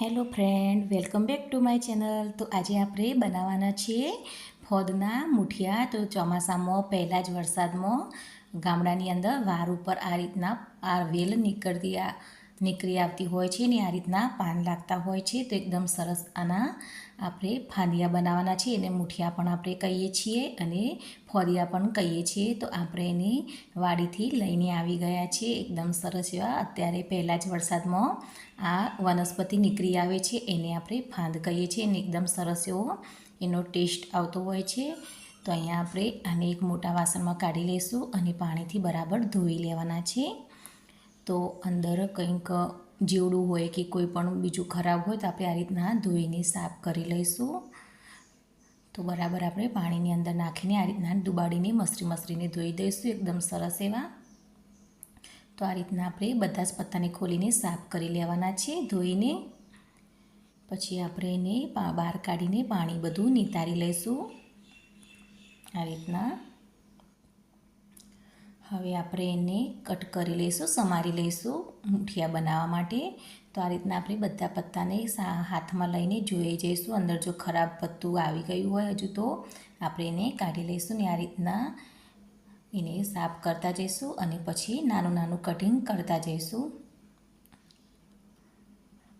Hello friend, welcome back to my channel. તો આજે આપણે બનાવવાના છીએ ફોદના મુઠિયા. તો ચોમાસામાં, પહેલાં જ વરસાદમાં ગામડાની અંદર વાર ઉપર આ રીતના આ વેલ નીકળતી આ નીકળી આવતી હોય છે ને આ રીતના પાન લાગતા હોય છે, તો એકદમ સરસ આના આપણે ફાંદિયા બનાવવાના છીએ. એને મુઠિયા પણ આપણે કહીએ છીએ અને ફોરિયા પણ કહીએ છીએ. તો આપણે એને વાડીથી લઈને આવી ગયા છીએ. એકદમ સરસ એવા. અત્યારે પહેલાં જ વરસાદમાં આ વનસ્પતિ નીકળી આવે છે. એને આપણે ફાંદ કહીએ છીએ અને એકદમ સરસ એવો એનો ટેસ્ટ આવતો હોય છે. તો અહીંયા આપણે આને એક મોટા વાસણમાં કાઢી લઈશું અને પાણીથી બરાબર ધોઈ લેવાના છે. તો અંદર કંઈક જીવડું હોય કે કોઈ પણ બીજું ખરાબ હોય તો આપણે આ રીતના ધોઈને સાફ કરી લઈશું. તો બરાબર આપણે પાણીની અંદર નાખીને આ રીતના ડુબાડીને મસરી મસરીને ધોઈ દઈશું. એકદમ સરસ એવા. તો આ રીતના આપણે બધા જ પત્તાને ખોલીને સાફ કરી લેવાના છે ધોઈને. પછી આપણે એને બહાર કાઢીને પાણી બધું નિતારી લઈશું. આ રીતના. હવે આપણે એને કટ કરી લઈશું, સમારી લઈશું મુઠિયા બનાવવા માટે. તો આ રીતના આપણે બધા પત્તાને હાથમાં લઈને જોઈ જઈશું. અંદર જો ખરાબ પત્તું આવી ગયું હોય હજુ તો, આપણે એને કાઢી લઈશું ને આ રીતના એને સાફ કરતા જઈશું અને પછી નાનું નાનું કટિંગ કરતા જઈશું.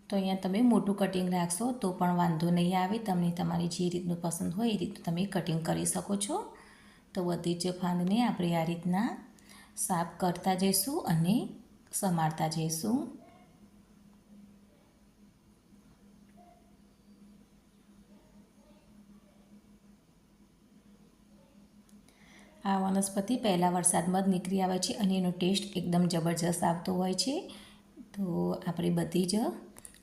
તો અહીંયા તમે મોટું કટિંગ રાખશો તો પણ વાંધો નહીં આવે. તમને તમારી જે રીતનું પસંદ હોય એ રીતનું તમે કટિંગ કરી શકો છો. તો બધી જ ફાંદને આપણે આ રીતના સાફ કરતા જઈશું અને સમારતા જઈશું. આ વનસ્પતિ પહેલાં વરસાદમાં જ નીકળી આવે છે અને એનો ટેસ્ટ એકદમ જબરજસ્ત આવતો હોય છે. તો આપણે બધી જ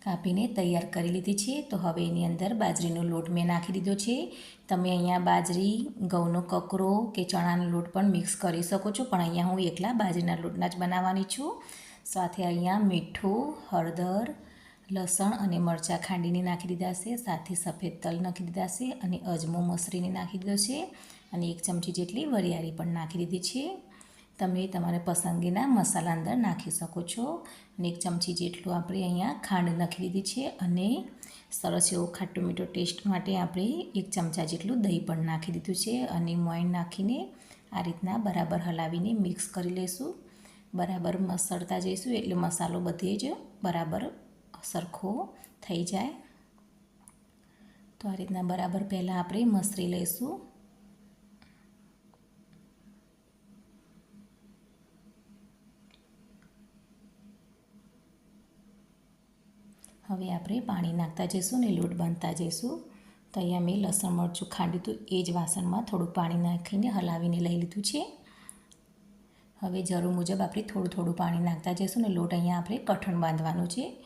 કાપીને તૈયાર કરી લીધી છે. તો હવે એની અંદર બાજરીનો લોટ મેં નાખી દીધો છે. તમે અહીંયા બાજરી, ઘઉંનો કકરો કે ચણાનો લોટ પણ મિક્સ કરી શકો છો. પણ અહીંયા હું એકલા બાજરીના લોટના જ બનાવવાની છું. સાથે અહીંયા મીઠું, હળદર, લસણ અને મરચાં ખાંડીને નાખી દીધા છે. સાથે સફેદ તલ નાખી દીધા છે અને અજમો મસરીને નાખી દીધો છે. અને એક ચમચી જેટલી વરિયાળી પણ નાખી દીધી છે. તમે તમારા પસંદગીના મસાલા અંદર નાખી શકો છો. અને એક ચમચી જેટલું આપણે અહીંયા ખાંડ નાખી દીધી છે અને સરસ એવો ખાટું મીઠો ટેસ્ટ માટે આપણે એક ચમચા જેટલું દહીં પણ નાખી દીધું છે. અને મોઈન નાખીને આ રીતના બરાબર હલાવીને મિક્સ કરી લઈશું બરાબર મસળતા જઈશું એટલે મસાલો બધે જ બરાબર સરખો થઈ જાય. તો આ રીતના બરાબર પહેલાં આપણે મસરી લઈશું. હવે આપણે પાણી નાખતા જઈશું ને લોટ બાંધતા જઈશું. તો અહીંયા મેં લસણ, મરચું ખાંડ્યું હતું. એ જ વાસણમાં થોડું પાણી નાખીને હલાવીને લઈ લીધું છે. હવે જરૂર મુજબ આપણે થોડું થોડું પાણી નાખતા જઈશું ને લોટ અહીંયા આપણે કઠણ બાંધવાનું છે.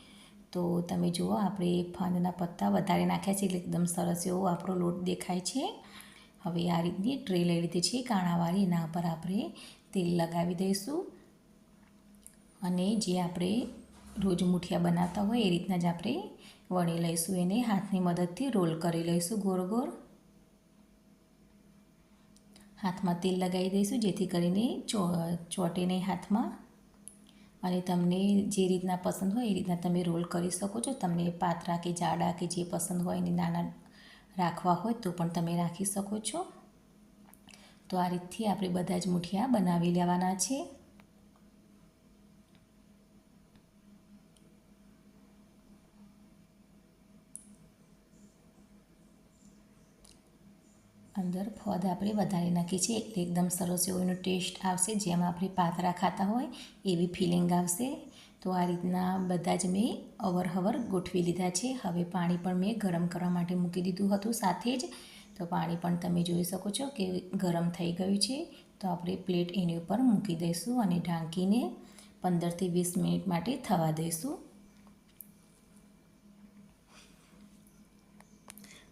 તો તમે જુઓ, આપણે ફાંદના પત્તા વધારે નાખ્યા છે એટલે એકદમ સરસ એવો આપણો લોટ દેખાય છે. હવે આ રીતની ટ્રે લઈ લીધી છે. કાણાવાળી, એના પર આપણે તેલ લગાવી દઈશું. અને જે આપણે રોજ મુઠિયા બનાવતા હોય એ રીતના જ આપણે વણી લઈશું. એને હાથની મદદથી રોલ કરી લઈશું ગોળ ગોળ. હાથમાં તેલ લગાવી દઈશું, જેથી કરીને ચોટે નહીં હાથમાં. અને તમને જે રીતના પસંદ હોય એ રીતના તમે રોલ કરી શકો છો. તમને પાતળા કે જાડા કે જે પસંદ હોય એને નાના રાખવા હોય તો પણ તમે રાખી શકો છો. તો આ રીતથી આપણે બધા જ મુઠિયા બનાવી લેવાના છે. અંદર ફોદ આપણે વધારે નાખી છે એટલે એકદમ સરસ એવો એનો ટેસ્ટ આવશે. જેમ આપણે પાતરા ખાતા હોય, એવી ફિલિંગ આવશે. તો આ રીતના બધા જ મેં અવરહવર ગોઠવી લીધા છે. હવે પાણી પણ મેં ગરમ કરવા માટે મૂકી દીધું હતું સાથે જ. તો પાણી પણ તમે જોઈ શકો છો કે ગરમ થઈ ગયું છે. તો આપણે પ્લેટ એની ઉપર મૂકી દઈશું અને ઢાંકીને પંદરથી વીસ મિનિટ માટે થવા દઈશું.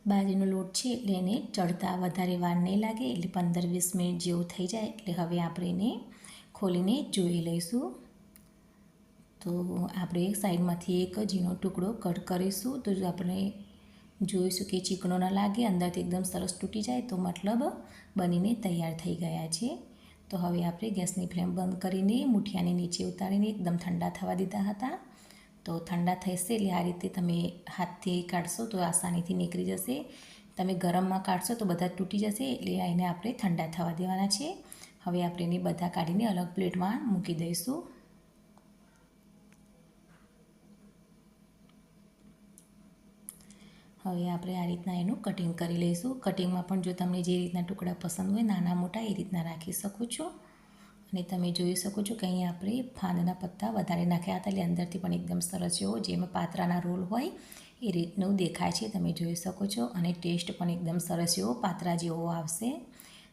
બાજરીનો લોટ છે એટલે એને ચડતા વધારે વાર નહીં લાગે, એટલે પંદર વીસ મિનિટ જેવું થઈ જાય, એટલે હવે આપણે એને ખોલીને જોઈ લઈશું. તો આપણે સાઈડમાંથી એક ઝીણો ટુકડો કટ કરીશું. તો આપણે જોઈશું કે ચીકણો ન લાગે, અંદરથી એકદમ સરસ તૂટી જાય, તો મતલબ બનીને તૈયાર થઈ ગયા છે. તો હવે આપણે ગેસની ફ્લેમ બંધ કરીને મુઠિયાને નીચે ઉતારીને એકદમ ઠંડા થવા દીધા હતા. તો ઠંડા થશે એટલે આ રીતે તમે હાથથી કાઢશો તો આસાનીથી નીકળી જશે. તમે ગરમમાં કાઢશો તો બધા તૂટી જશે એટલે એને આપણે ઠંડા થવા દેવાના છે હવે આપણે એને બધા કાઢીને અલગ પ્લેટમાં મૂકી દઈશું. હવે આપણે આ રીતના એનું કટિંગ કરી લઈશું. કટિંગમાં પણ જો તમને જે રીતના ટુકડા પસંદ હોય, નાના મોટા, એ રીતના રાખી શકો છો. અને તમે જોઈ શકો છો કે અહીંયા આપણે ફાંદના પત્તા વધારે નાખ્યા હતા. એટલે અંદરથી પણ એકદમ સરસ જેવો જેમાં પાત્રાના રોલ હોય એ રીતનું દેખાય છે. તમે જોઈ શકો છો અને ટેસ્ટ પણ એકદમ સરસ એવો પાત્રા જેવો આવશે.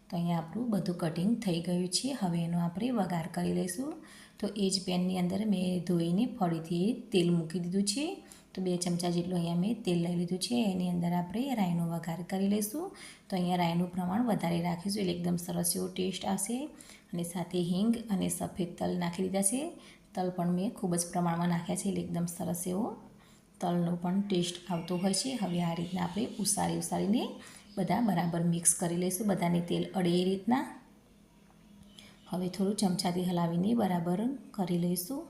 તો અહીંયા આપણું બધું કટિંગ થઈ ગયું છે. હવે એનો આપણે વઘાર કરી લઈશું. તો એ જ પેનની અંદર મેં ધોઈને ફરીથી તેલ મૂકી દીધું છે. તો બે ચમચા જેટલું અહીંયા મેં તેલ લઈ લીધું છે. એની અંદર આપણે રાઈનો વઘાર કરી લઈશું. તો અહીંયા રાઈનું પ્રમાણ વધારે રાખીશું એટલે એકદમ સરસ એવો ટેસ્ટ આવશે. અને સાથે હિંગ અને સફેદ તલ નાખી દીધા છે. તલ પણ મેં ખૂબ જ પ્રમાણમાં નાખ્યા છે એટલે એકદમ સરસ એવો તલનો પણ ટેસ્ટ આવતો હોય છે. હવે આ રીતના આપણે ઉસારી ઉસારીને બધા બરાબર મિક્સ કરી લઈશું. બધાને તેલ અડે એ રીતના. હવે થોડું ચમચાથી હલાવીને બરાબર કરી લઈશું.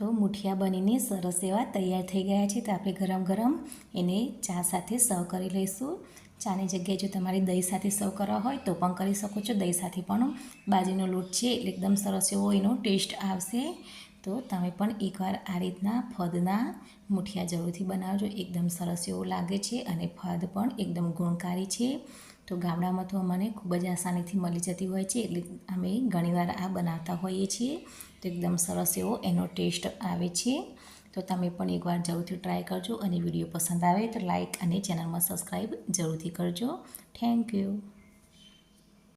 તો મુઠિયા બનીને સરસ એવા તૈયાર થઈ ગયા છે તો આપણે ગરમ ગરમ એને ચા સાથે સર્વ કરી લઈશું. ચાની જગ્યાએ જો તમારે દહીં સાથે સર્વ કરવા હોય તો પણ કરી શકો છો. દહીં સાથે પણ બાજરીનો લોટ છે એટલે એકદમ સરસ એવો એનો ટેસ્ટ આવશે. તો તમે પણ એકવાર આ રીતના ફદના મુઠિયા જરૂરથી બનાવજો. એકદમ સરસ એવો લાગે છે અને ફદ પણ એકદમ ગુણકારી છે. તો ગામડામાં તો અમને ખૂબ જ આસાનીથી મળી જતી હોય છે, એટલે અમે ઘણીવાર આ બનાવતા હોઈએ છીએ. તો એકદમ સરસ એવો એનો ટેસ્ટ આવે છે. તો તમે પણ એકવાર જરૂરથી ટ્રાય કરજો અને વીડિયો પસંદ આવે તો લાઇક અને ચેનલમાં સબસ્ક્રાઈબ જરૂરથી કરજો. Thank you.